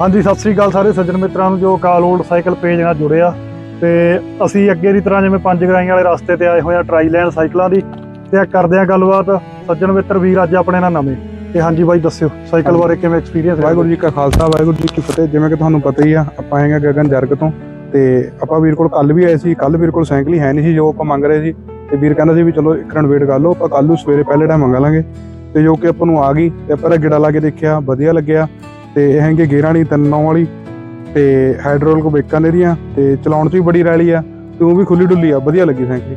ਹਾਂਜੀ ਸਤਿ ਸ੍ਰੀ ਅਕਾਲ ਸਾਰੇ ਸੱਜਣ ਮਿੱਤਰਾਂ ਨੂੰ ਜੋ ਕਾਲ ਓਲਡ ਸਾਈਕਲ ਪੇਜ ਨਾਲ ਜੁੜਿਆ ਤੇ ਅਸੀਂ ਅੱਗੇ ਦੀ ਤਰ੍ਹਾਂ ਜਿਵੇਂ ਪੰਜ ਗਰਾਈਆਂ ਵਾਲੇ ਰਸਤੇ ਤੇ ਆਏ ਹੋਏ ਆ ਟਰਾਈ ਲੈਣ ਸਾਈਕਲਾਂ ਦੀ ਤੇ ਆ ਕਰਦੇ ਆ ਗੱਲਬਾਤ। ਸੱਜਣ ਮਿੱਤਰ ਵੀਰ ਅੱਜ ਆਪਣੇ ਨਾਲ ਨਵੇਂ। ਤੇ ਹਾਂਜੀ ਬਾਈ ਦੱਸਿਓ ਸਾਈਕਲ ਬਾਰੇ ਕਿਵੇਂ ਐਕਸਪੀਰੀਅੰਸ ਵਾਹਿਗੁਰੂ ਜੀ ਕਾ ਖਾਲਸਾ ਵਾਹਿਗੁਰੂ ਜੀ ਕੀ ਫਤਿਹ। ਜਿਵੇਂ ਕਿ ਤੁਹਾਨੂੰ ਪਤਾ ਹੀ ਆ ਆਪਾਂ ਹੈਗੇ ਗਗਨ ਜਰਗ ਤੋਂ। ਤੇ ਆਪਾਂ ਵੀਰ ਕੋਲ ਕੱਲ ਵੀ ਆਏ ਸੀ ਕੱਲ ਵੀਰ ਕੋਲ ਸਾਈਕਲ ਹੀ ਹੈ ਨਹੀਂ ਸੀ ਜੋ ਆਪਾਂ ਮੰਗ ਰਹੇ ਸੀ। ਤੇ ਵੀਰ ਕਹਿੰਦਾ ਸੀ ਵੀ ਚਲੋ ਇੱਕ ਰਣ ਵੇਟ ਕਰ ਲਓ ਆਪਾਂ ਕੱਲ ਨੂੰ ਸਵੇਰੇ ਪਹਿਲੇ ਟਾਈਮ ਮੰਗਾ ਲਾਂਗੇ। ਤੇ ਜੋ ਕਿ ਆਪਾਂ ਨੂੰ ਆ ਗਈ ਤੇ ਆਪਾਂ ਗਿੜਾ ਲਾ ਕੇ ਦੇਖਿਆ ਵਧੀਆ ਲੱਗਿਆ। ਤੇ ਇਹ ਹੈਗੇ ਗੇਰਾਂ ਵਾਲੀ ਤਿੰਨ ਵਾਲੀ ਤੇ ਹਾਈਡ੍ਰੋਲਿਕ ਬ੍ਰੇਕਾਂ ਨੇ ਦੀਆਂ ਤੇ ਚਲਾਉਣ 'ਚ ਵੀ ਬੜੀ ਰੈਲੀ ਆ ਤੇ ਉਹ ਵੀ ਖੁੱਲੀ ਡੁੱਲੀ ਆ ਵਧੀਆ ਲੱਗੀ ਸਾਈਕਲ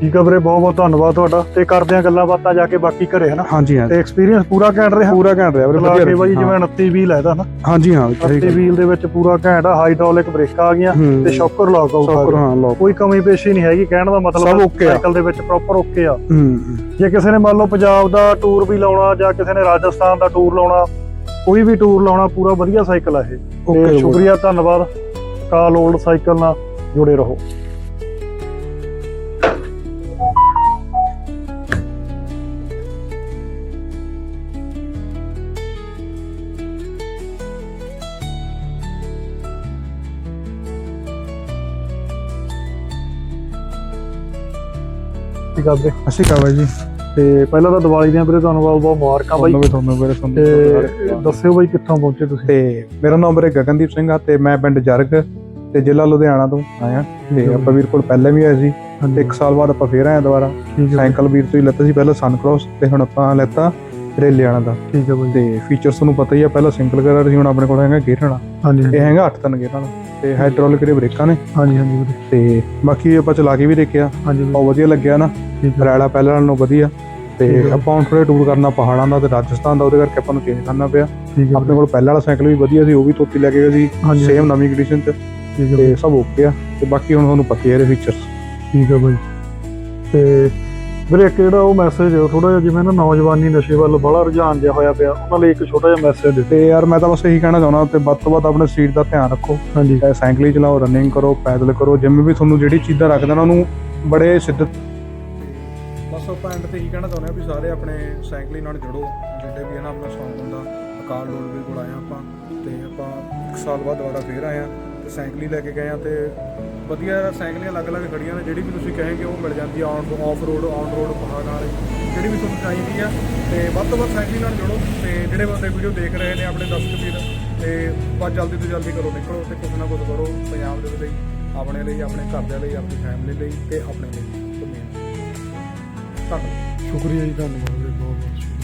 ਠੀਕ ਆ ਵੀਰੇ ਬਹੁਤ ਬਹੁਤ ਧੰਨਵਾਦ ਤੁਹਾਡਾ ਤੇ ਕਰਦੇ ਆ ਗੱਲਾਂ ਬਾਤਾਂ ਜਾ ਕੇ ਬਾਕੀ ਘਰੇ ਹਨਾ ਹਾਂਜੀ ਹਾਂ ਤੇ ਐਕਸਪੀਰੀਅੰਸ ਪੂਰਾ ਘੈਂਟ ਰਿਹਾ ਪੂਰਾ ਘੈਂਟ ਰਿਹਾ ਵੀਰੇ ਵਧੀਆ ਬਾਈ। ਜਿਵੇਂ 29 ਵੀਲ ਹੈ ਇਹਦਾ ਨਾ ਹਾਂਜੀ ਹਾਂ ਸਹੀ 29 ਗੱਲ। ਵੀਲ ਦੇ ਵਿੱਚ ਪੂਰਾ ਘੈਂਟ ਆ ਹਾਈਡ੍ਰੋਲਿਕ ਬ੍ਰੇਕਾਂ ਆ ਗਈਆਂ। ਤੇ ਸ਼ੌਕਰ ਲੌਕ ਆਊਟ ਆ ਸੌਕਰ। ਹਾਂ ਲੋਕ ਕੋਈ ਕਮੀ ਪੇਸ਼ੀ ਨਹੀਂ ਹੈਗੀ ਕਹਿਣ ਦਾ ਮਤਲਬ ਸਭ okay ਆ। ਸਾਈਕਲ ਦੇ ਵਿੱਚ ਪ੍ਰੋਪਰ ਓਕੇ ਆ ਹੂੰ ਜੇ ਕਿਸੇ ਨੇ ਮੰਨ ਲਓ ਪੰਜਾਬ ਦਾ ਟੂਰ ਵੀ ਲਾਉਣਾ ਜਾਂ ਕਿਸੇ ਨੇ ਰਾਜਸਥਾਨ ਦਾ ਟੂਰ ਲਾਉਣਾ ਕੋਈ ਵੀ ਟੂਰ ਲਾਉਣਾ ਪੂਰਾ ਵਧੀਆ ਸਾਈਕਲ ਆ ਇਹ। ਤੇ ਸ਼ੁਕਰੀਆ ਧੰਨਵਾਦ। ਕਾਲ ਓਲਡ ਸਾਈਕਲ ਨਾਲ ਜੁੜੇ ਰਹੋ। ਠੀਕ ਆ ਵੀਰੇ ਅਸੀਂ ਕਾ ਬਾਈ ਜੀ। ਤੇ ਪਹਿਲਾਂ ਤਾਂ ਦੀਵਾਲੀ ਦੀਆਂ ਵੀਰੇ ਤੁਹਾਨੂੰ ਬਹੁਤ ਬਹੁਤ ਮੁਬਾਰਕਾਂ ਬਾਈ। ਤੁਹਾਨੂੰ ਤੁਹਾਨੂੰ ਵੀਰੇ ਤੁਹਾਨੂੰ ਤੇ ਦੱਸਿਓ ਬਾਈ ਕਿੱਥੋਂ ਪਹੁੰਚੇ ਤੁਸੀਂ? ਤੇ ਮੇਰਾ ਨਾਮ ਵੀਰੇ ਗਗਨਦੀਪ ਸਿੰਘ ਆ ਤੇ ਮੈਂ ਪਿੰਡ ਜਰਗ ਤੇ ਜ਼ਿਲ੍ਹਾ ਲੁਧਿਆਣਾ ਤੋਂ ਆਇਆ। ਤੇ ਆਪਾਂ ਵੀਰ ਕੋਲ ਪਹਿਲਾਂ ਵੀ ਆਏ ਸੀ। ਇੱਕ ਸਾਲ ਬਾਅਦ ਆਪਾਂ ਫੇਰ ਆਏ ਦੁਬਾਰਾ। ਸਾਈਕਲ ਵੀਰ ਤੋਂ ਹੀ ਲੱਤਾ ਸੀ ਪਹਿਲਾਂ ਸਨ ਕ੍ਰੋਸ ਤੇ ਹੁਣ ਆਪਾਂ ਲੈਤਾ ਰੇਲਿਆਣਾ ਦਾ। ਠੀਕ ਹੈ ਬਾਈ। ਤੇ ਫੀਚਰਸ ਤੁਹਾਨੂੰ ਪਤਾ ਹੀ ਆ ਪਹਿਲਾਂ ਸਿੰਗਲ ਗੇਅਰ ਸੀ ਹੁਣ ਆਪਣੇ ਕੋਲ ਹੈਗਾ ਗੇਅਰ ਵਾਲਾ। ਹਾਂਜੀ ਇਹ ਹੈਗਾ 8 ਤਿੰਨ ਗੇਅਰ ਵਾਲਾ। ਤੇ ਹਾਈਡ੍ਰੋਲਿਕ ਦੇ ਬ੍ਰੇਕਾਂ ਨੇ। ਹਾਂਜੀ ਹਾਂਜੀ ਵੀਰੇ। ਤੇ ਬਾਕੀ ਆਪਾਂ ਚਲਾ ਕੇ ਵੀ ਦੇਖਿਆ। ਹਾਂਜੀ ਬਹੁਤ ਵਧੀਆ ਲੱਗਿਆ ਨਾ। ਰੈਲਾ ਪਹਿਲਾਂ ਨਾਲੋਂ ਵਧੀਆ। ਤੇ। ਆਪਾਂ ਹੁਣ ਥੋੜੇ ਟੂਰ ਕਰਨਾ ਪਹਾੜਾਂ ਦਾ ਤੇ ਰਾਜਸਥਾਨ ਦਾ ਉਹਦੇ ਕਰਕੇ ਆਪਾਂ ਨੂੰ ਚੇਂਜ ਕਰਨਾ ਪਿਆ। ਆਪਣੇ ਕੋਲ ਪਹਿਲਾਂ ਵਾਲਾ ਸਾਈਕਲ ਵੀ ਵਧੀਆ ਸੀ ਉਹ ਵੀ ਤੋਤੀ ਲੈ ਕੇ ਗਏ ਸੀ ਸੇਮ ਨਵੀਂ ਕੰਡੀਸ਼ਨ ਚ ਤੇ ਸਭ ਓਕੇ ਆ। ਤੇ ਬਾਕੀ ਹੁਣ ਤੁਹਾਨੂੰ ਪਤਾ ਹੀ ਹੈ ਇਹਦੇ ਫੀਚਰਸ ਠੀਕ ਹੈ ਬਾਈ। ਤੇ ਵੀਰੇ ਇੱਕ ਜਿਹੜਾ ਉਹ ਮੈਸੇਜ ਹੈ ਥੋੜਾ ਜਿਹਾ ਜਿਵੇਂ ਨਾ ਨੌਜਵਾਨੀ ਨਸ਼ੇ ਵੱਲ ਬੜਾ ਰੁਝਾਨ ਜਿਹਾ ਹੋਇਆ ਪਿਆ ਉਹਨਾਂ ਲਈ ਇੱਕ ਛੋਟਾ ਜਿਹਾ ਮੈਸੇਜ ਦਿੱਤੇ ਤੇ ਯਾਰ ਮੈਂ ਤਾਂ ਬਸ ਇਹੀ ਕਹਿਣਾ ਚਾਹੁੰਦਾ ਤੇ ਵੱਧ ਤੋਂ ਵੱਧ ਆਪਣੇ ਸਰੀਰ ਦਾ ਧਿਆਨ ਰੱਖੋ। ਹਾਂਜੀ। ਚਾਹੇ ਸਾਈਕਲ ਹੀ ਚਲਾਓ ਰਨਿੰਗ ਕਰੋ ਪੈਦਲ ਕਰੋ ਜਿੰਮ ਵੀ ਤੁਹਾਨੂੰ ਜਿਹੜੀ ਚੀਜ਼ਾਂ ਰੱਖਦੇ ਨਾ ਉਹਨੂੰ ਬੜੇ ਸਿੱਧਤ ਬਸ ਆਪਾਂ ਐਂਡ ਤੇ ਹੀ ਕਹਿਣਾ ਚਾਹੁੰਦੇ ਆ ਵੀ ਸਾਰੇ ਆਪਣੇ ਸਾਈਕਲਿੰਗ ਨਾਲ ਜੁੜੋ, ਜਿੱਡੇ ਵੀ ਹੈ ਨਾ ਆਪਣਾ ਸ਼ੌਂਕ ਹੁੰਦਾ, ਅਕਾਲ ਡੋਲ ਵੀ ਕੋਲ ਆਏ ਆ ਆਪਾਂ, ਤੇ ਆਪਾਂ ਇੱਕ ਸਾਲ ਬਾਅਦ ਦੁਬਾਰਾ ਫੇਰ ਆਏ ਆ ਤੇ ਸਾਈਕਲ ਲੈ ਕੇ ਗਏ ਆ ਤੇ ਵਧੀਆ ਸਾਈਕਲੀਆਂ ਅਲੱਗ-ਅਲੱਗ ਖੜੀਆਂ ਨੇ, ਜਿਹੜੀ ਵੀ ਤੁਸੀਂ ਕਹੇਗੇ ਉਹ ਮਿਲ ਜਾਂਦੀ ਆ on off road on road ਪਹਾੜਾਂ ਵਾਲੀ, ਜਿਹੜੀ ਵੀ ਤੁਹਾਨੂੰ ਚਾਹੀਦੀ ਆ, ਤੇ ਵੱਧ ਤੋਂ ਵੱਧ ਸਾਈਕਲਿੰਗ ਨਾਲ ਜੁੜੋ, ਤੇ ਜਿਹੜੇ ਬੰਦੇ ਵੀਡੀਓ ਦੇਖ ਰਹੇ ਨੇ ਆਪਣੇ ਦਰਸ਼ਕ ਵੀਰ, ਤੇ ਬਸ ਜਲਦੀ ਤੋਂ ਜਲਦੀ ਕਰੋ ਨਿਕਲੋ, ਤੇ ਕੁਝ ਨਾ ਕੁਝ ਕਰੋ, ਪੰਜਾਬ ਦੇ ਲਈ, ਆਪਣੇ ਲਈ, ਆਪਣੇ ਘਰਦਿਆਂ ਲਈ, ਆਪਣੀ ਫੈਮਿਲੀ ਲਈ, ਤੇ ਆਪਣੇ ਲਈ। ਧੰਨਵਾਦ ਸ਼ੁਕਰੀਆ ਜੀ ਧੰਨਵਾਦ ਵੀਰੇ ਬਹੁਤ ਬਹੁਤ ਸ਼ੁਕਰੀਆ।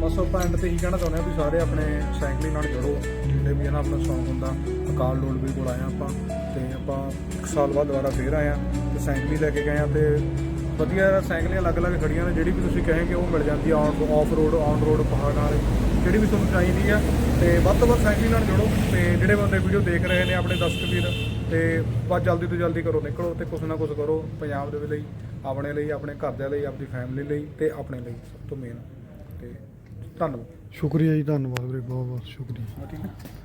ਬਸ ਆਪਾਂ ਐਂਡ ਤੇ ਹੀ ਕਹਿਣਾ ਚਾਹੁੰਦੇ ਆ ਵੀ ਸਾਰੇ ਆਪਣੇ ਸਾਈਕਲਿੰਗ ਨਾਲ ਜੁੜੋ ਜਿੰਨੇ ਵੀ ਹੈ ਨਾ ਆਪਣਾ ਸੌਂਗ ਹੁੰਦਾ, ਅਕਾਲ ਡੋਲ ਵੀ ਕੋਲ ਆਏ ਹਾਂ ਆਪਾਂ, ਤੇ ਆਪਾਂ ਇੱਕ ਸਾਲ ਬਾਅਦ ਦੁਬਾਰਾ ਫੇਰ ਆਏ ਆ ਤੇ ਸਾਈਕਲ ਲੈ ਕੇ ਗਏ ਆ ਤੇ ਵਧੀਆ ਸਾਈਕਲੀਆਂ ਅਲੱਗ-ਅਲੱਗ ਖੜੀਆਂ ਨੇ, ਜਿਹੜੀ ਵੀ ਤੁਸੀਂ ਕਹੇਗੇ ਉਹ ਮਿਲ ਜਾਂਦੀ ਆ on off road on road ਪਹਾੜਾਂ ਵਾਲੀ, ਜਿਹੜੀ ਵੀ ਤੁਹਾਨੂੰ ਚਾਹੀਦੀ ਆ, ਤੇ ਵੱਧ ਤੋਂ ਵੱਧ ਸਾਈਕਲਿੰਗ ਨਾਲ ਜੁੜੋ, ਤੇ ਜਿਹੜੇ ਬੰਦੇ ਵੀਡੀਓ ਦੇਖ ਰਹੇ ਨੇ, ਆਪਣੇ ਦਰਸ਼ਕ ਵੀਰ ਤੇ ਬਸ ਜਲਦੀ ਤੋਂ ਜਲਦੀ ਕਰੋ ਨਿਕਲੋ ਤੇ ਕੁਝ ਨਾ ਕੁਝ ਕਰੋ ਪੰਜਾਬ ਦੇ ਲਈ ਆਪਣੇ ਲਈ ਆਪਣੇ ਘਰਦਿਆਂ ਲਈ ਆਪਣੀ ਫੈਮਿਲੀ ਲਈ ਤੇ ਆਪਣੇ ਲਈ ਸਭ ਤੋਂ ਮੇਨ ਤੇ ਧੰਨਵਾਦ। ਸ਼ੁਕਰੀਆ ਜੀ ਧੰਨਵਾਦ ਵੀਰੇ ਬਹੁਤ ਬਹੁਤ ਸ਼ੁਕਰੀਆ ਠੀਕ ਹੈ।